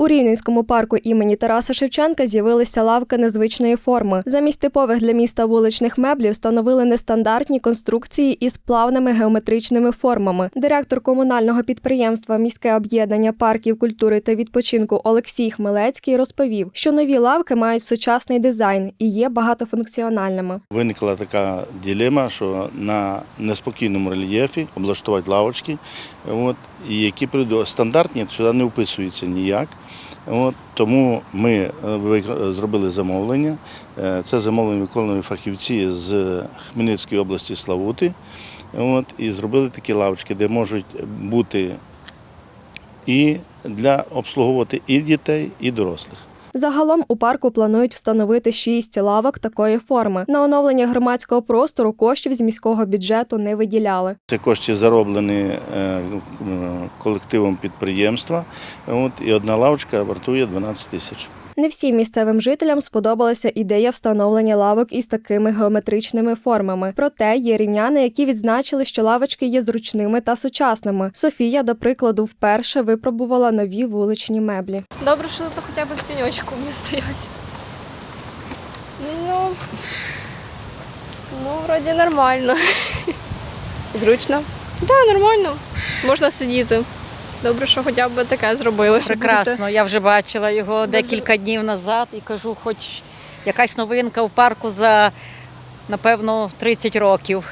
У Рівненському парку імені Тараса Шевченка з'явилися лавки незвичної форми. Замість типових для міста вуличних меблів встановили нестандартні конструкції із плавними геометричними формами. Директор комунального підприємства Міське об'єднання парків культури та відпочинку Олексій Хмелецький розповів, що нові лавки мають сучасний дизайн і є багатофункціональними. Виникла така дилема, що на неспокійному рельєфі облаштувати лавочки, от, і які прийдуть стандартні, сюди не вписуються ніяк. От, тому ми е, зробили замовлення. Е, Це замовлення виконували фахівці з Хмельницької області Славути. От, і зробили такі лавочки, де можуть бути і для обслуговувати і дітей, і дорослих. Загалом у парку планують встановити шість лавок такої форми. На оновлення громадського простору коштів з міського бюджету не виділяли. Це кошти зароблені е, колективом підприємства. От, і одна лавочка вартує 12 тисяч. Не всім місцевим жителям сподобалася ідея встановлення лавок із такими геометричними формами. Проте є рівняни, які відзначили, що лавочки є зручними та сучасними. Софія, до прикладу, вперше випробувала нові вуличні меблі. Добре, що то хоча б в тіньочку не стоять. Ну, ну, вроді нормально. Зручно. Так, да, нормально. Можна сидіти. Добре, що хоча б таке зробили. Прекрасно. Я вже бачила його декілька днів назад і кажу, хоч якась новинка в парку за напевно 30 років.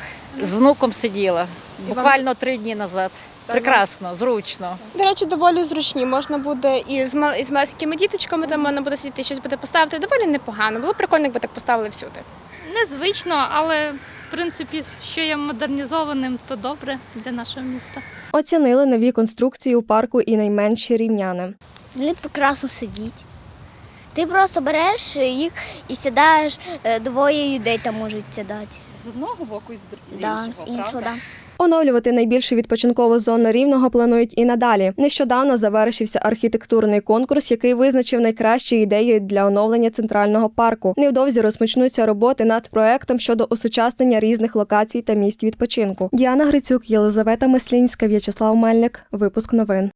З внуком сиділа. Буквально три дні назад. Прекрасно, зручно. До речі, доволі зручні. Можна буде і з мал- і з маленькими діточками, там можна буде сидіти, щось буде поставити. Доволі непогано. Було б прикольно, якби так поставили всюди. Незвично, але в принципі, що є модернізованим, то добре для нашого міста. Оцінили нові конструкції у парку і найменші рівняни. Вони прекрасно сидіть. Ти просто береш їх і сідаєш, е, двоє людей там можуть сідати. З одного боку і з, з Да, іншого, з іншого, правда? да. Оновлювати найбільшу відпочинкову зону рівного планують і надалі. Нещодавно завершився архітектурний конкурс, який визначив найкращі ідеї для оновлення центрального парку. Невдовзі розпочнуться роботи над проектом щодо осучаснення різних локацій та місць відпочинку. Діана Грицюк, Єлизавета Мислінська, В'ячеслав Мельник. Випуск новин.